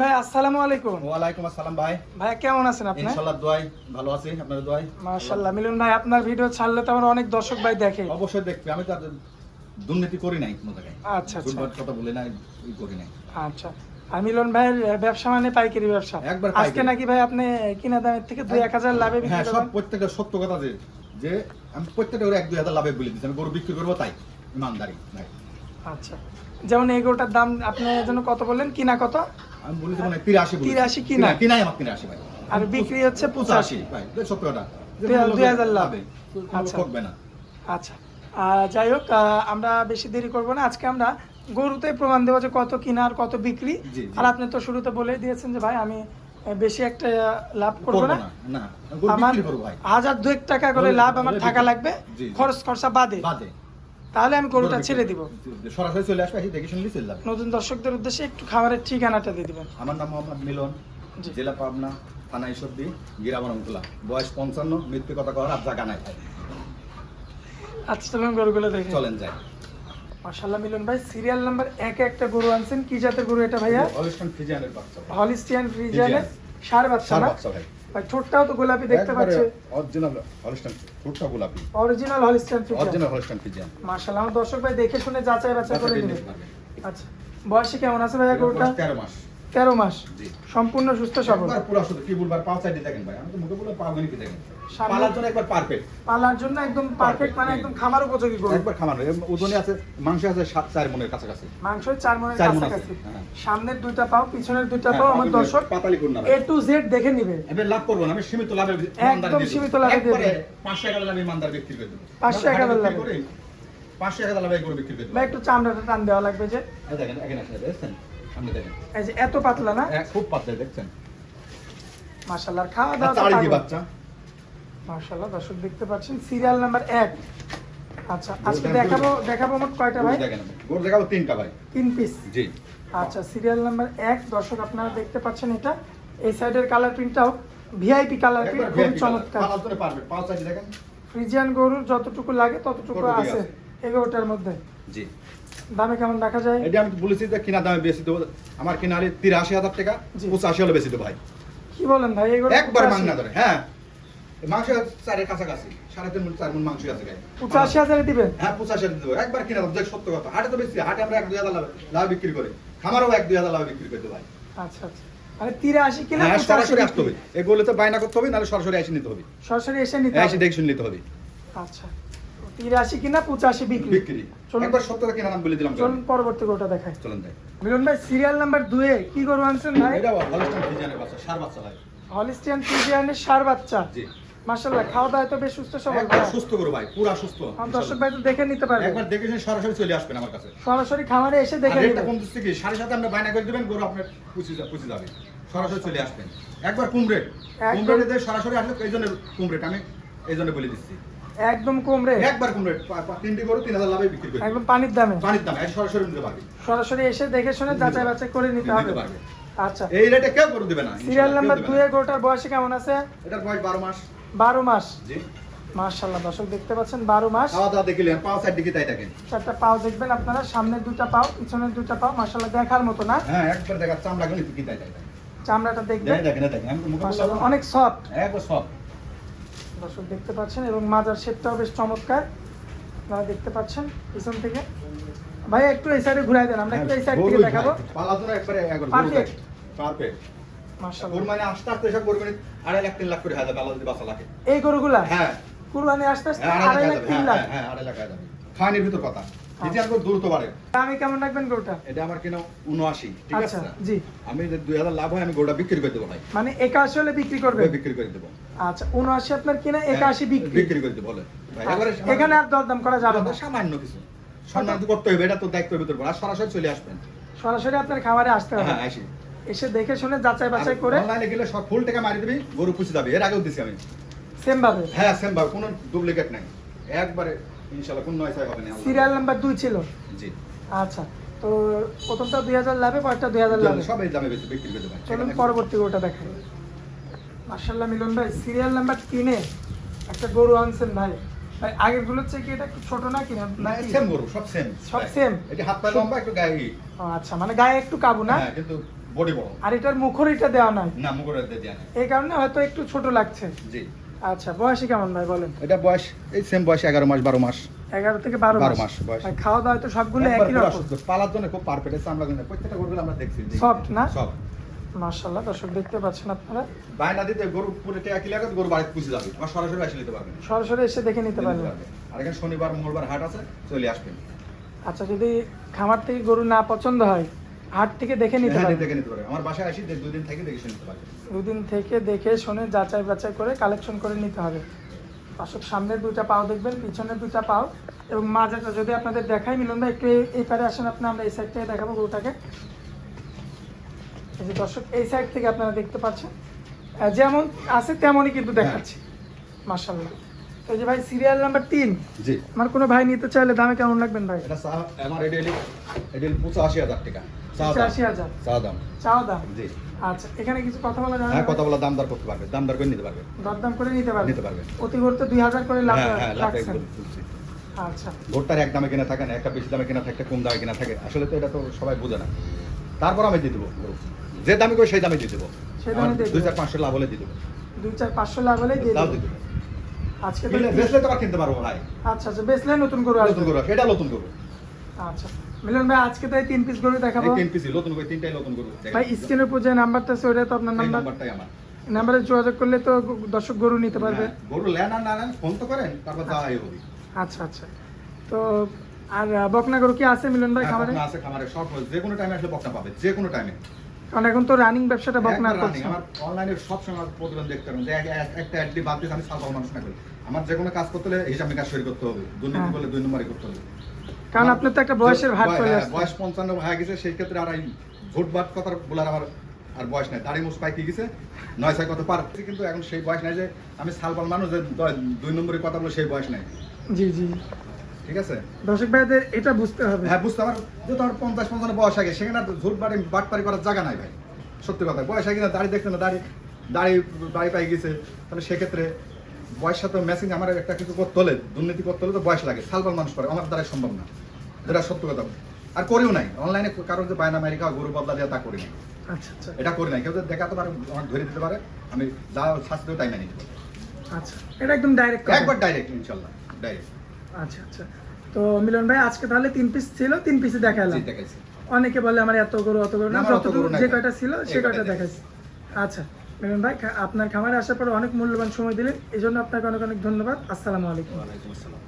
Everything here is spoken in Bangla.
ভাই আসসালামু আলাইকুম। ওয়ালাইকুম আসসালাম ভাই। ভাই কেমন আছেন আপনি? ইনশাআল্লাহ দোয়াই ভালো আছি। আপনার দোয়াই? মাশাআল্লাহ। মিলন ভাই আপনার ভিডিও ছাড়লে তো আমার অনেক দর্শক ভাই দেখে। অবশ্যই দেখবে আমি তো দুর্নীতি করি নাই কোনো জায়গায়। আচ্ছা আচ্ছা। কথা বলে নাই করি নাই। আচ্ছা। আর মিলন ভাইয়ের ব্যবসা মানে পাইকারি ব্যবসা। আজকে নাকি ভাই আপনি কিনা দামের থেকে দুই এক হাজার লাভে বিক্রি হ্যাঁ সব প্রত্যেকটা সত্য কথা যে যে আমি প্রত্যেকটা ওরা এক দুই হাজার লাভে বলে দিচ্ছি আমি গরু বিক্রি করব তাই ইমানদারি ভাই। আচ্ছা। যেমন এই গরুটার দাম আপনি যেন কত বললেন? কিনা কত? আমি বলি মানে তিরাশি 83 কিনা। কিনাই আমার তিরাশি ভাই। আর বিক্রি হচ্ছে পঁচাশি 85 ভাই এটা সত্য কথা দুই- হাজার লাভে, আচ্ছা। ঠকবে না। আচ্ছা। যাই হোক আমরা বেশি দেরি করব না। আজকে আমরা গরুতে প্রমাণ দেবো যে কত কিনা আর কত বিক্রি। আর আপনি তো শুরুতে বলে দিয়েছেন যে ভাই আমি বেশি একটা লাভ করব না। আমার হাজার দুয়েক টাকা করে লাভ আমার থাকা লাগবে। খরচ খরচা বাদে। বাদে। তাহলে আমি গরুটা ছেড়ে দিব। সরাসরি চলে আসবে দেখে শুনলে চলে যাবে। নতুন দর্শকদের উদ্দেশ্যে একটু খাবারের ঠিকানাটা দিয়ে দিবেন। আমার নাম মোহাম্মদ মিলন জেলা পাবনা থানা ঈশ্বরদী গিরাবরমতলা বয়স পঞ্চান্ন মৃত্যু কথা কর আর জায়গা নাই আচ্ছা চলুন গরুগুলো দেখে চলেন যাই। মাশাল্লাহ মিলন ভাই সিরিয়াল নাম্বার এক একটা গরু আনছেন। কি জাতের গরু এটা ভাইয়া? অনুষ্ঠান ফিজিয়ানের বাচ্চা হলিস্টিয়ান ফ্রিজিয়ানের সার বাচ্চা সার না বাচ্চা ভাই। ভাই ঠোঁটটাও তো গোলাপি দেখতে পাচ্ছি। অরিজিনাল হলস্টাইন ফুটটা গোলাপি। Original Holstein Friesian original Holstein Friesian মাশাআল্লাহ আমার দর্শক ভাই দেখে শুনে যাচাই বাছাই করে পারবে। আচ্ছা বয়সে কেমন আছে ভাইয়া গরুটা? বয়স তেরো মাস। তেরো মাস। জি। সম্পূর্ণ সুস্থ সবল। পুরো সুস্থ কি বলবার পাঁচ সাইডে দেখেন ভাই আমি তো মুখে বলে পাবনি দেখেন। পালার জন্য একবার পারফেক্ট পালার জন্য একদম পারফেক্ট মানে একদম খামার উপযোগী গরু। একবার খামানো ওজনে আছে মাংস আছে চার মনের কাছাকাছি। মাংস চার মনের কাছাকাছি। হ্যাঁ। সামনের দুইটা পাও পিছনের দুইটা হ্যাঁ, পাও আমার দর্শক পাতালি করুন এ টু জেড দেখে নিবে লাভ করব না আমি সীমিত লাভে একদম সীমিত লাভে একবারে দেবো। পাঁচশো এক হাজার লাভে ইমানদার বিক্রি করে দেবো। 500 এক হাজার লাভে। করে পাঁচশো এক হাজার লাভে গরু বিক্রি করে দেবো। একটু চামড়াটা টান দেওয়া লাগবে যে। দেখেন এখানে আসলে দেখছেন? আপনি দেখেন। এই যে এত পাতলা না? খুব পাতলা দেখছেন? মাশাআল্লাহ খাওয়া দাওয়া বাচ্চা? আড়ি মাশাআল্লাহ দর্শক দেখতে পাচ্ছেন সিরিয়াল নাম্বার এক। আচ্ছা আজকে দেখাবো। দেখাবো মোট কয়টা ভাই? গরু দেখাবো তিনটা ভাই। তিন পিস জি। আচ্ছা সিরিয়াল নাম্বার এক দর্শক আপনারা দেখতে পাচ্ছেন এটা। এই সাইডের কালার প্রিন্টটাও ভিআইপি কালার প্রিন্ট একবার খুব চমৎকার। ফ্রিজিয়ান গরুর যতটুকু লাগে ততটুকু আছে। এগারোটার মধ্যে। জি। দামে কেমন দেখা যায়? এটা আমি বলেছি যে কিনা দামে বেশি দেবো। আমার কিনা হলে তিরাশি হাজার টাকা পঁচাশি হলে বেশি দেবো ভাই। কি বলেন ভাই একবার মাংনা ধরে হ্যাঁ। মাংস চারের কাছাকাছি। সাড়ে তিন চার মাংস আছে গায়ে পঁচাশি হাজারে দিবেন? হ্যাঁ পঁচাশি হাজার দেবো। একবার কিনা সত্য কথা। হাটে তো বেশি হাটে আমরা এক দুই হাজার লাভ লাভ বিক্রি করি। খামারও এক দুই হাজার লাভ বিক্রি করে ভাই আচ্ছা আচ্ছা। মানে তিরাশি হ্যাঁ পঁচাশি সরাসরি আসতে হবে। এগুলো তো বায়না করতে হবে নাহলে সরাসরি এসে নিতে হবে। সরাসরি এসে নিতে এসে দেখে নিতে হবে। আচ্ছা। তিরাশি কিনা পঁচাশি বিক্রি? বিক্রি। একবার সত্য কিনা নাম বলে দিলাম। চলুন পরবর্তী গরুটা দেখাই। চলুন যাই মিলন ভাই সিরিয়াল নাম্বার দুয়ে কি গরু আনছেন ভাই? এটা হলস্টাইন ফ্রিজিয়ানের বাচ্চা সার বাচ্চা ভাই হলিস্টিয়ান ফ্রিজিয়ানের সার বাচ্চা। জি। মাশাআল্লাহ খাওয়া দাওয়া তো বেশ সুস্থ সবল একবার। সুস্থ করো ভাই পুরা সুস্থ। দর্শক ভাই তো দেখে নিতে পারবে। একবার দেখে শুনে সরাসরি চলে আসবেন আমার কাছে। সরাসরি খামারে এসে দেখে কম দিচ্ছে কি? সাড়ে সাথে আমরা বায়না করে দেবেন গরু আপনার পুষে যা- পুষে যাবে। সরাসরি চলে আসবেন। একবার কম রেট। কম রেটে দিয়ে সরাসরি আসলে এই জন্য কম রেট। আমি এই জন্য বলে দিচ্ছি। একদম কম একবার কম রেট। তিনটি গরু তিন হাজার লাভে বিক্রি করে। একদম পানির দামে। পানির দাম সরাসরি নিতে পারবে। সরাসরি এসে দেখে শুনে যাচাই বাছাই করে নিতে হবে। আচ্ছা। এই রেটে কেউ করে দিবে না সিরিয়াল নাম্বার কেউ দুই এর গরুটার বয়সে কেমন আছে? এটার বয়স বারো মাস। বারো মাস। জি। মাশাল্লাহ দর্শক দেখতে পাচ্ছেন বারো মাস। খাওয়া দাওয়া দেখিলেন পাঁচ সাইড দিকে তাই দেখেন। চারটা পাও দেখবেন আপনারা সামনের দুটা পাও পিছনের দুটা পাও মাশাল্লাহ দেখার মতো না? হ্যাঁ একবার দেখা চামড়া গেলে কি তাই তাই চামড়াটা দেখবেন। দেখেন দেখেন অনেক সফট একবার সব দর্শক দেখতে পাচ্ছেন এবং মাজার শেপটাও বেশ চমৎকার। আপনারা দেখতে পাচ্ছেন পিছন থেকে। ভাই একটু এই সাইডে ঘুরাই দেন আমরা একটু এই সাইড থেকে দেখাবো। একবার Perfect. পারফেক্ট মাশাল্লাহ গরু মানে আস্তে আস্তে এসব গরু মানে আড়াই লাখ তিন লাখ করে হাজার পালা যদি বাসা লাগে এই গরুগুলা? হ্যাঁ। কুরবানি আস্তে আস্তে হ্যাঁ, আড়াই লাখ তিন লাখ হ্যাঁ, হ্যাঁ, আড়াই লাখ হয়ে যাবে। খাওয়ানির ভিতর কথা। যদি আর দ্রুত বাড়ে। দামে কেমন রাখবেন গরুটা? এটা আমার কিনা উনআশি ঠিক আচ্ছা আছে? জি। আমি দুই হাজার লাভ হয় আমি গরুটা বিক্রি করে দেবো ভাই। মানে একাশি হলে বিক্রি করবে বিক্রি করে দেবো। আচ্ছা উনআশি আপনার কিনা একাশি বিক্রি। হ্যাঁ, বিক্রি করে দেবো বলে আচ্ছা, এখানে আর দরদাম করা যাবে না। সামান্য কিছু। সম্মান করতে হবে এটা তো দায়িত্বের ভিতর। আর সরাসরি চলে আসবেন। সরাসরি আপনার খাবারে আসতে হবে। হ্যাঁ আসি। এসে দেখে শুনে যাচাই বাছাই করে অনলাইনে গেলে সব ফুল টাকা মারি দিবি গরু পুষে যাবে এর আগেও দিছি আমি। সেম ভাবে হ্যাঁ সেম ভাবে কোনো ডুপ্লিকেট নাই। একবারে ইনশাআল্লাহ কোনো নয় হবে না সিরিয়াল নাম্বার দুই ছিল? জি। আচ্ছা তো প্রথমটা দুই হাজার লাভে পরেরটা দুই হাজার লাভে। সবাই দামে বেশি বিক্রি করে দেবেন চলুন পরবর্তী গরুটা দেখাই। মার্শাল্লাহ মিলন ভাই সিরিয়াল নাম্বার তিনে একটা গরু আনছেন ভাই। ভাই আগেরগুলোর চেয়ে কি এটা একটু ছোট না কি? না? সেম গরু সব সেম সব same? এটা হাত পা লম্বা একটু গায়ে আচ্ছা মানে গায়ে একটু কাবু না? হ্যাঁ কিন্তু বডি বড় আর এটার মুখরিটা দেওয়া নাই? না মুগরে দেয়া নেই। এই কারণে হয়তো একটু ছোট লাগছে। জি। আচ্ছা বয়সী কেমন ভাই বলেন? এটা বয়স এই সেম বয়স এগারো মাস বারো মাস। এগারো থেকে বারো বারো মাস। মাস বয়স। আর খাওয়া দাওয়া তো সবগুলো একই রকম। পালার জন্য খুব পারফেক্ট চামড়া গুলো। প্রত্যেকটা গরুগুলো আমরা দেখছি Soft না? সব মার্শাল্লাহ দর্শক দেখতে পাচ্ছেন আপনারা? বায়না দিতে গরু পুরো টেকা কিলে গরু বাড়িতে পুষে যাবে। আর সরাসরি এসে নিতে পারবেন সরাসরি এসে দেখে নিতে পারবেন পারবে। আর এখানে শনিবার মঙ্গলবার হাট আছে চলে আসবেন। আচ্ছা যদি খামার থেকে গরু না পছন্দ হয় হাট থেকে দেখে নিতে হ্যাঁ, দেখে নিতে পারবে। আমার বাসায় আসি দুই দিন থেকে দেখে নিতে পারবে। দুদিন থেকে দেখে শুনে যাচাই বাছাই করে কালেকশন করে নিতে হবে। পাশক সামনের দুইটা পাও দেখবেন পিছনের দুইটা পাও এবং মাজাটা যদি আপনাদের দেখাই মিলন ভাই একটু এই- পারে আসেন আপনি আমরা এই সাইড থেকে দেখাবো গরুটাকে। এই যে দর্শক এই সাইড থেকে আপনারা দেখতে পাচ্ছেন। যেমন আছে তেমনই কিন্তু দেখাচ্ছি। মার্শাল্লাহ এই যে ভাই সিরিয়াল নাম্বার তিন। জি। আমার কোনো ভাই নিতে চাইলে দামে কেমন লাগবেন ভাই? এটা আমার এডেলি এডেলি পঁচাশি হাজার টাকা। চা দাম চা দাম জি। আচ্ছা এখানে কিছু কথা বলা যাবে হ্যাঁ কথা বলা দাম দর করতে পারবে দাম দর করে নিতে পারবে। দরদাম করে নিতে পারবেন নিতে পারবেন। অতি করতে দুই হাজার করে লাভ হ্যাঁ হ্যাঁ লাভ রাখছেন আচ্ছা। ভোটটার এক দামে কিনা থাকে না একটা বেশি দামে কিনা থাকে কম দামে কিনা থাকে আসলে তো এটা তো সবাই বোঝে না। তারপর আমি দিয়ে দেবো যে দামে করে সেই দামে দিয়ে দেবো। সেই দামে দুই চার পাঁচশো লাভ হলে দিয়ে দেবো। দুই চার পাঁচশো লাভ হলে দিয়ে দেবো। আজকে কিনলে- তো কিনতে পারব ভাই। আচ্ছা আচ্ছা বেচলে নতুন গরু নতুন গরু এটা নতুন গরু। আচ্ছা। মিলন ভাই আজকে তো এই তিন পিস গরু দেখাবো। তিন নতুন গরু তিনটাই নতুন গরু ভাই স্ক্রিনের উপর যে নাম্বারটা আছে ওটা তো আপনার নাম্বার নাম্বারটাই আমার। নাম্বারে যোগাযোগ করলে তো দর্শক গরু নিতে পারবে। হ্যাঁ, গরু লেন আর না নেন ফোন তো করেন তারপর যাওয়া হবে। আচ্ছা আচ্ছা। তো আর বকনা গরু কি আছে মিলন ভাই হ্যাঁ, খামারে? আছে খামারে সব যে কোনো টাইমে আসলে বকনা পাবে যে কোনো টাইমে কারণ এখন তো রানিং ব্যবসাটা বকনা করছে। আমার অনলাইনে সব সময় প্রতিবেদন দেখতে পারেন। যে এক- এক- একটা বাদ দিয়ে আমি সাধারণ মানুষ না করি। আমার যে কোনো কাজ করতে হলে হিসাব নিকাশ করতে হবে। দুর্নীতি হ্যাঁ। করলে দুই নম্বরই করতে হবে। কারণ আপনার তো একটা বয়সের ভাগ হ্যাঁ, আসছে বয়স পঞ্চান্ন হয়ে গেছে সেই ক্ষেত্রে আর এই ভোট কথার বলার আমার আর বয়স নাই। দাড়ি পাইকে গেছে নয় কথা কিন্তু এখন সেই বয়স নাই যে আমি সালপাল মানুষ যে দুই নম্বরের কথা বলে সেই বয়স নাই। জি জি। ঠিক আছে? দর্শক ভাইদের এটা বুঝতে হবে। হ্যাঁ বুঝতে আমার যে তোমার পঞ্চাশ পঞ্চান্ন বয়স আগে সেখানে ঝুট বাড়ি বাটপারি করার জায়গা নাই ভাই। সত্যি কথা বয়স আগে না দাড়ি দেখতে না দাড়ি দাড়ি দাড়ি পাই গেছে। তাহলে সেক্ষেত্রে বয়স সাথে ম্যাচিং আমার একটা কিছু করতে হলে দুর্নীতি করতে হলে তো বয়স লাগে সালবাল মানুষ করে আমার দ্বারা সম্ভব না। যেটা সত্য কথা। আর করিও নাই। অনলাইনে কারোর যে বায়না আমেরিকা গরু বদলা দেওয়া তা করি নাই। আচ্ছা আচ্ছা। এটা করি নাই। কেউ যদি দেখাতে পারে আমাকে ধরে দিতে পারে আমি যা শাস্তিও তাই মেনে নিতে আচ্ছা এটা একদম ডাইরেক্ট একবার ডাইরেক্ট ইনশাল্লাহ ডাইরেক্ট আচ্ছা আচ্ছা। তো মিলন ভাই আজকে তাহলে তিন পিস ছিল তিন পিসে দেখালাম। জি দেখাইছি। অনেকে বলে আমার এত গরু অত গরু না, আমার যতটুকু গরু যে কয়টা ছিল সে কয়টা দেখাইছি। আচ্ছা মিলন ভাই আপনার খামারে আসার পর অনেক মূল্যবান সময় দিলেন। এই জন্য আপনাকে অনেক অনেক ধন্যবাদ। আসসালামু আলাইকুম। ওয়ালাইকুম আসসালাম।